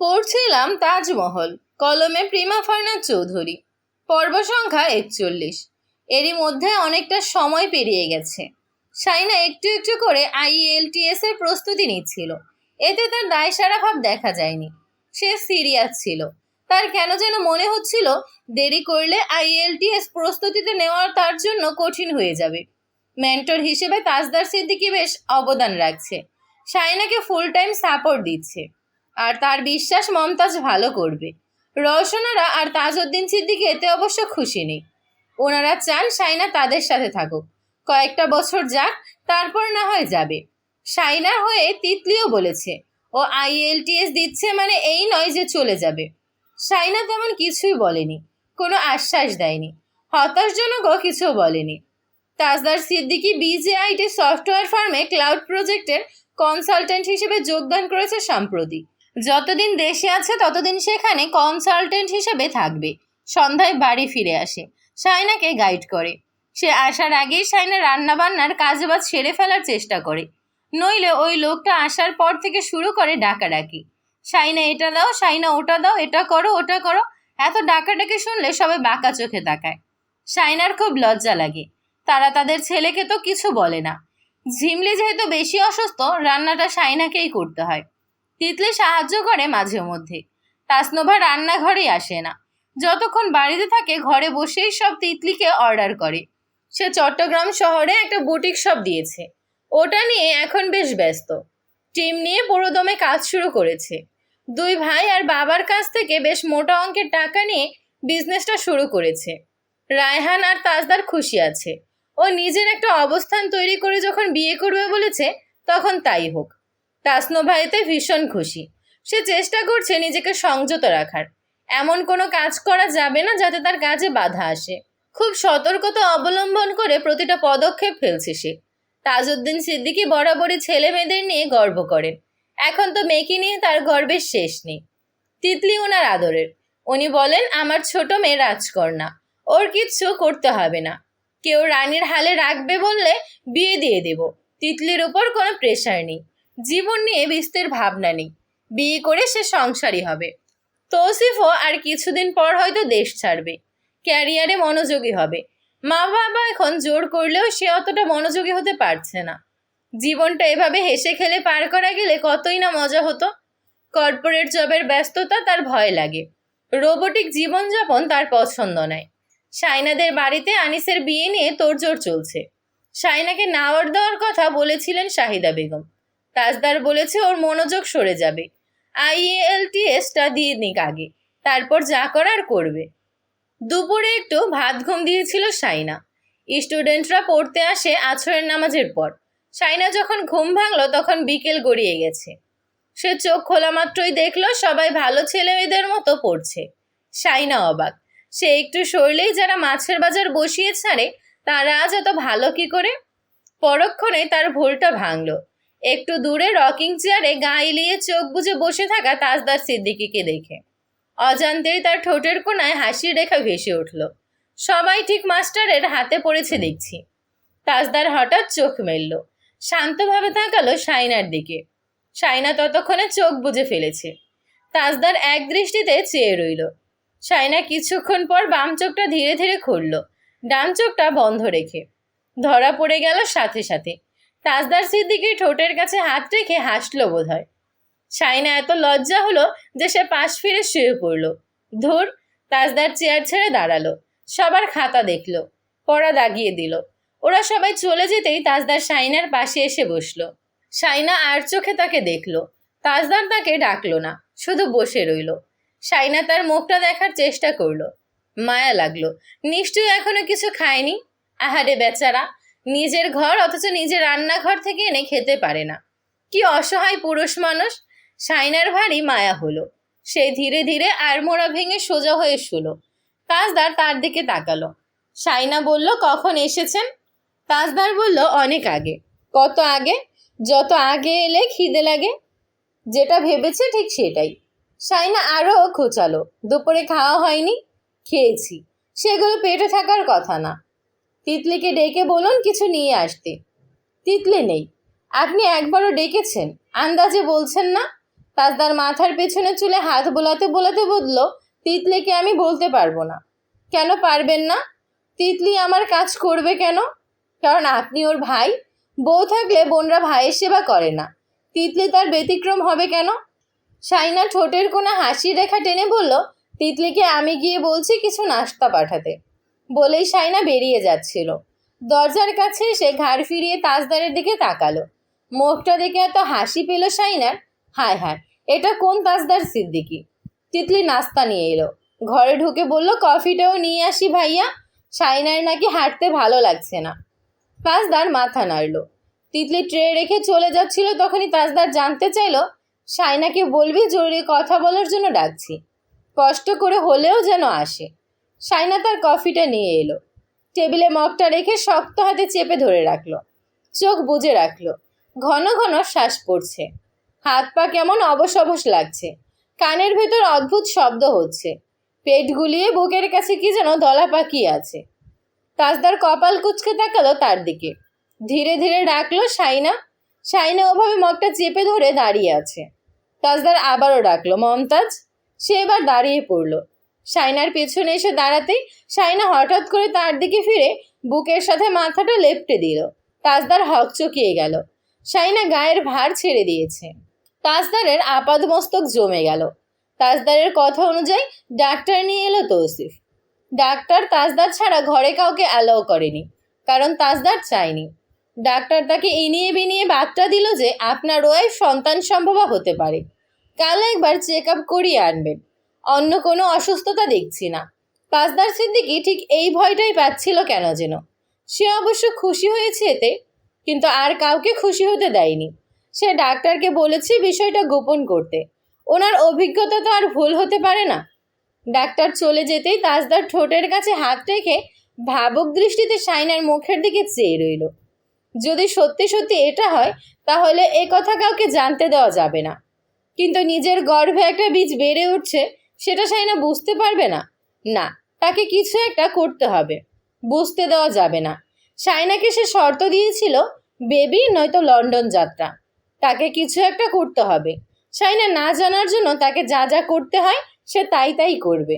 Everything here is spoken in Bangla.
পড়ছিলাম তাজমহল, কলমে প্রিমা ফার্নাজ চৌধুরী। পর্ব সংখ্যা একচল্লিশ। এরই মধ্যে অনেকটা সময় পেরিয়ে গেছে। সাইনা একটু একটু করে আইএলটিএস এর প্রস্তুতি নিচ্ছিল। এতে তার দায় সারা ভাব দেখা যায়নি। সে সিরিয়াস ছিল। তার কেন যেন মনে হচ্ছিল, দেরি করলে আইএলটিএস প্রস্তুতিতে নেওয়ার তার জন্য কঠিন হয়ে যাবে। মেন্টর হিসেবে তাজদার সিদ্দিকি বেশ অবদান রাখছে। সাইনাকে ফুল টাইম সাপোর্ট দিচ্ছে। আর তার বিশ্বাস মমতাজ ভালো করবে। রওশনারা আর তাজউদ্দিন সিদ্দিকি এতে অবশ্য খুশি নেই। ওনারা চান সাইনা তাদের সাথে থাকুক। কয়েকটা বছর যাক, তারপর না হয় যাবে। সাইনার হয়ে তিতলিও বলেছে, ও আইএলটিএস দিচ্ছে মানে এই নয় যে চলে যাবে। সাইনা তেমন কিছুই বলেনি, কোনো আশ্বাস দেয়নি, হতাশজনকও কিছু বলেনি। তাজদার সিদ্দিকি বিজেআইটি সফটওয়্যার ফার্মে ক্লাউড প্রজেক্টের কনসালটেন্ট হিসেবে যোগদান করেছে সম্প্রতি যতদিন দেশে আছে, ততদিন সেখানে কনসালটেন্ট হিসেবে থাকবে। সন্ধ্যায় বাড়ি ফিরে আসে। সাইনাকে গাইড করে। সে আসার আগেই সাইনা রান্নাবান্নার কাজবাজ সেরে ফেলার চেষ্টা করে। নইলে ওই লোকটা আসার পর থেকে শুরু করে ডাকাডাকি। সাইনা এটা দাও সাইনা ওটা দাও, এটা করো, ওটা করো। এত ডাকাডাকি শুনলে সবাই বাঁকা চোখে তাকায়। সাইনার খুব লজ্জা লাগে। তারা তাদের ছেলেকে তো কিছু বলে না। ঝিমলি যেহেতু বেশি অসুস্থ, রান্নাটা সাইনাকেই করতে হয়। তিতলি সাহায্য করে মাঝে মধ্যে। তাসনোভা রান্নাঘরেই আসে না। যতক্ষণ বাড়িতে থাকে, ঘরে বসেই সব তিতলিকে অর্ডার করে। সে চট্টগ্রাম শহরে একটা বুটিক শপ দিয়েছে। ওটা নিয়ে এখন বেশ ব্যস্ত। টিম নিয়ে পুরোদমে কাজ শুরু করেছে। দুই ভাই আর বাবার কাছ থেকে বেশ মোটা অঙ্কের টাকা নিয়ে বিজনেসটা শুরু করেছে। রায়হান আর তাজদার খুশি আছে। ও নিজের একটা অবস্থান তৈরি করে যখন বিয়ে করবে বলেছে, তখন তাই হোক। তাসনো ভাইতে ভীষণ খুশি। সে চেষ্টা করছে নিজেকে সংযত রাখার। এমন কোনো কাজ করা যাবে না যাতে তার কাজে বাধা আসে। খুব সতর্কতা অবলম্বন করে প্রতিটা পদক্ষেপ ফেলছে সে। তাজউদ্দিন সিদ্দিকি বরাবরই ছেলে মেয়েদের নিয়ে গর্ব করেন। এখন তো মেয়েকে নিয়ে তার গর্বের শেষ নেই। তিতলি ওনার আদরের। উনি বলেন, আমার ছোট মেয়ে রাজকন্যা। ওর কিচ্ছু করতে হবে না। কেউ রানীর হালে রাখবে বললে বিয়ে দিয়ে দেব। তিতলির উপর কোনো প্রেশার নেই। জীবন নিয়ে বিস্তের ভাবনা নেই। বিয়ে করে সে সংসারী হবে। তৌসিফও আর কিছুদিন পর হয়তো দেশ ছাড়বে। ক্যারিয়ারে মনোযোগী হবে। মা বাবা এখন জোর করলেও সে অতটা মনোযোগী হতে পারছে না। জীবনটা এভাবে হেসে খেলে পার করা গেলে কতই না মজা হতো। কর্পোরেট জবের ব্যস্ততা তার ভয় লাগে। রোবোটিক জীবনযাপন তার পছন্দ নয়। সাইনাদের বাড়িতে আনিসের বিয়ে নিয়ে তোড়জোড় চলছে। সাইনাকে নাওয়ার দেওয়ার কথা বলেছিলেন শাহিদা বেগম। তাজদার বলেছে, ওর মনোযোগ সরে যাবে। আইএলটিএসটা দিয়ে নিক আগে, তারপর যা করার করবে। দুপুরে একটু ভাত ঘুম দিয়েছিল সাইনা স্টুডেন্টরা পড়তে আসে আছরের নামাজের পর। সাইনা যখন ঘুম ভাঙলো, তখন বিকেল গড়িয়ে গেছে। সে চোখ খোলা মাত্রই দেখল, সবাই ভালো ছেলে মেয়েদের মতো পড়ছে। সাইনা অবাক। সে একটু সরলেই যারা মাছের বাজার বসিয়ে ছাড়ে, তারা আজ এত ভালো কি করে? পরক্ষণে তার ভুলটা ভাঙলো। একটু দূরে রকিং চেয়ারে গা এলিয়ে চোখ বুজে বসে থাকা তাজদার সিদ্দিকিকে দেখে। অজান্তেই তার ঠোঁটের কোনায় হাসির রেখা ভেসে উঠল। সবাই ঠিক মাস্টারের হাতে পড়েছে দেখছি। তাজদার হঠাৎ চোখ মেলল। শান্তভাবে তাকালো সাইনার দিকে। সাইনা ততক্ষণে চোখ বুজে ফেলেছে। তাজদার এক দৃষ্টিতে চেয়ে রইল। সাইনা কিছুক্ষণ পর বাম চোখটা ধীরে ধীরে খুলল। ডান চোখটা বন্ধ রেখে। ধরা পড়ে গেল সাথে সাথে। তাজদার সিদ্দিকির ঠোঁটের কাছে হাত রেখে হাসলো বোধ হয় সাইনা এত লজ্জা হলো যে সে পাশ ফিরে শুয়ে পড়ল। ধুর, তাজদার চেয়ার ছেড়ে দাঁড়াল। সবার খাতা দেখল, পড়া দাগিয়ে দিল। ওরা সবাই চলে যেতেই তাজদার সাইনার পাশে এসে বসল। সাইনা আর চোখে তাকে দেখল। তাজদার তাকে ডাকলো না, শুধু বসে রইল। সাইনা তার মুখটা দেখার চেষ্টা করল। মায়া লাগল, নিশ্চয়ই এখনও কিছু খায়নি? আহারে বেচারা নিজের ঘর অথচ নিজের রান্নাঘর থেকে এনে খেতে পারে না। কি অসহায় পুরুষ মানুষ। সাইনার ভারী মায়া হলো। সে ধীরে ধীরে আড়মোড়া ভেঙে সোজা হয়ে শুলো। তাজদার তার দিকে তাকালো। সাইনা বলল, কখন এসেছেন? তাজদার বলল, অনেক আগে। কত আগে? যত আগে এলে খিদে লাগে। যেটা ভেবেছে ঠিক সেটাই। সাইনা আরও খোঁচালো। দুপুরে খাওয়া হয়নি? খেয়েছি। সেগুলো পেটে থাকার কথা না। তিতলিকে ডেকে বলুন কিছু নিয়ে আসতে। তিতলি নেই। আপনি একবারও ডেকেছেন? আন্দাজে বলছেন না? তাজদার মাথার পেছনে চুলে হাত বোলাতে বোলাতে বলল, তিতলিকে আমি বলতে পারব না। কেন পারবেন না? তিতলি আমার কাজ করবে কেন? কারণ আপনি ওর ভাই। বউ থাকলে বোনরা ভাইয়ের সেবা করে না। তিতলি তার ব্যতিক্রম হবে কেন? সাইনা ঠোঁটের কোণে হাসির রেখা টেনে বলল, তিতলিকে আমি গিয়ে বলছি কিছু নাস্তা পাঠাতে। বলেই সাইনা বেরিয়ে যাচ্ছিল। দরজার কাছে এসে ঘাড় ফিরিয়ে তাজদারের দিকে তাকালো। মুখটা দেখে এত হাসি পেল সাইনার? হায় হায়, এটা কোন তাজদার সিদ্দিকি? তিতলি নাস্তা নিয়ে এলো। ঘরে ঢুকে বলল, কফিটাও নিয়ে আসি ভাইয়া। সাইনার নাকি হাঁটতে ভালো লাগছে না। তাজদার মাথা নাড়ল। তিতলি ট্রে রেখে চলে যাচ্ছিল, তখনই তাজদার জানতে চাইলো, সাইনাকে বলবি জরুরি কথা বলার জন্য ডাকছি। কষ্ট করে হলেও যেন আসে। সাইনা তার কফিটা নিয়ে এলো। টেবিলে মগটা রেখে শক্ত হাতে চেপে ধরে রাখল। চোখ বুজে রাখল। ঘন ঘন শ্বাস পড়ছে। হাত পা কেমন অবশ লাগছে। কানের ভেতর অদ্ভুত শব্দ হচ্ছে। পেট গুলিয়ে বুকের কাছে কি যেন দলা পাকিয়ে আছে। তাজদার কপাল কুচকে তাকালো তার দিকে। ধীরে ধীরে ডাকলো সাইনা সাইনা ওভাবে মগটা চেপে ধরে দাঁড়িয়ে আছে। তাজদার আবারও ডাকলো, মমতাজ? সে এবার দাঁড়িয়ে পড়ল। সাইনার পেছনে এসে দাঁড়াতেই সাইনা হঠাৎ করে তার দিকে ফিরে বুকের সাথে মাথাটা লেপটে দিল। তাজদার হকচকিয়ে গেল। সাইনা গায়ের ভার ছেড়ে দিয়েছে। তাজদারের আপাদমস্তক জমে গেল। তাজদারের কথা অনুযায়ী ডাক্তার নিয়ে এলো তৌসিফ। ডাক্তার তাজদার ছাড়া ঘরে কাউকে অ্যালাউ করেনি, কারণ তাজদার চায়নি। ডাক্তার তাকে এনিয়ে বিনিয়ে বার্তা দিল যে আপনার ওয়াইফ সন্তান সম্ভবা হতে পারে। কাল একবার চেক আপ করিয়ে আনবেন। অন্য কোনো অসুস্থতা দেখছি না। তাজদার সিদ্দিকি ঠিক এই ভয়টাই পাচ্ছিল কেন যেন? সে অবশ্য খুশি হয়েছে এতে, কিন্তু আর কাউকে খুশি হতে দেয়নি। সে ডাক্তারকে বলেছে বিষয়টা গোপন করতে। ওনার অভিজ্ঞতা তো আর ভুল হতে পারে না। ডাক্তার চলে যেতেই তাজদার ঠোঁটের কাছে হাত রেখে ভাবুক দৃষ্টিতে সাইনার মুখের দিকে চেয়ে রইল। যদি সত্যি সত্যি এটা হয়, তাহলে এ কথা কাউকে জানতে দেওয়া যাবে না। কিন্তু নিজের গর্ভে একটা বীজ বেড়ে উঠছে সেটা সাইনা বুঝতে পারবে না। না, তাকে কিছু একটা করতে হবে। বুঝতে দেওয়া যাবে না। সাইনাকে সে শর্ত দিয়েছিল, বেবি নয়তো লন্ডন যাত্রা। তাকে কিছু একটা করতে হবে। সাইনা না জানার জন্য তাকে যা যা করতে হয়, সে তাই তাই করবে।